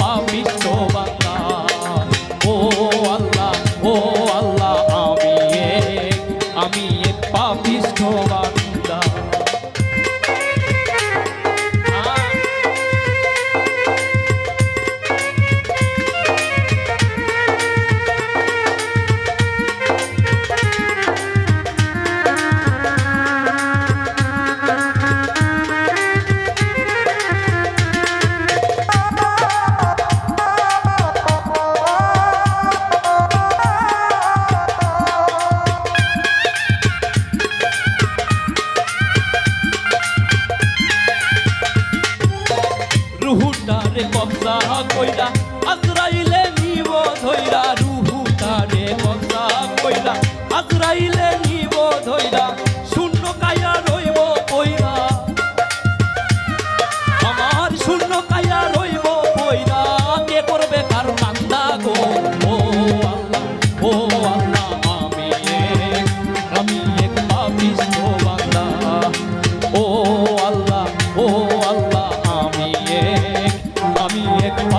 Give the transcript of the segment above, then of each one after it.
পাপিষ্ঠ কবজা কইরা আজরাইল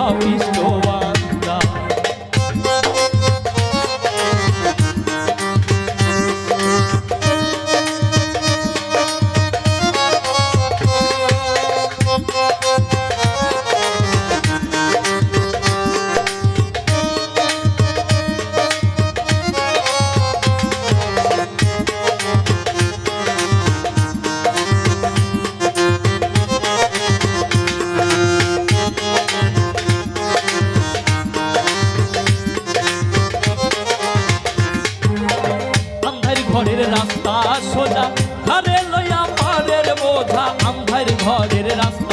lápis সোজা ঘরে লইয়া পারের বোধা আমার ঘরের রাস্তা।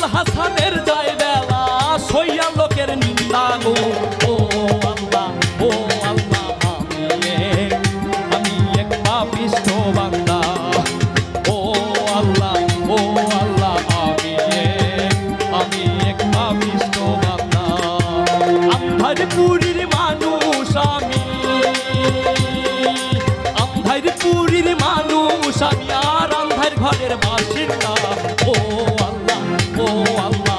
আবুল হাসানের যায় বেলা সইয়া লোকের নিন্দা গো। ও আল্লাহ ও আল্লাহ, আমি এক পাপিষ্ট বান্দা। ও আল্লাহ ও আল্লাহ, আমি আমি এক পাপিষ্ট বান্দা। পুরী বাসিন্দা ও আল্লাহ ও আল্লাহ।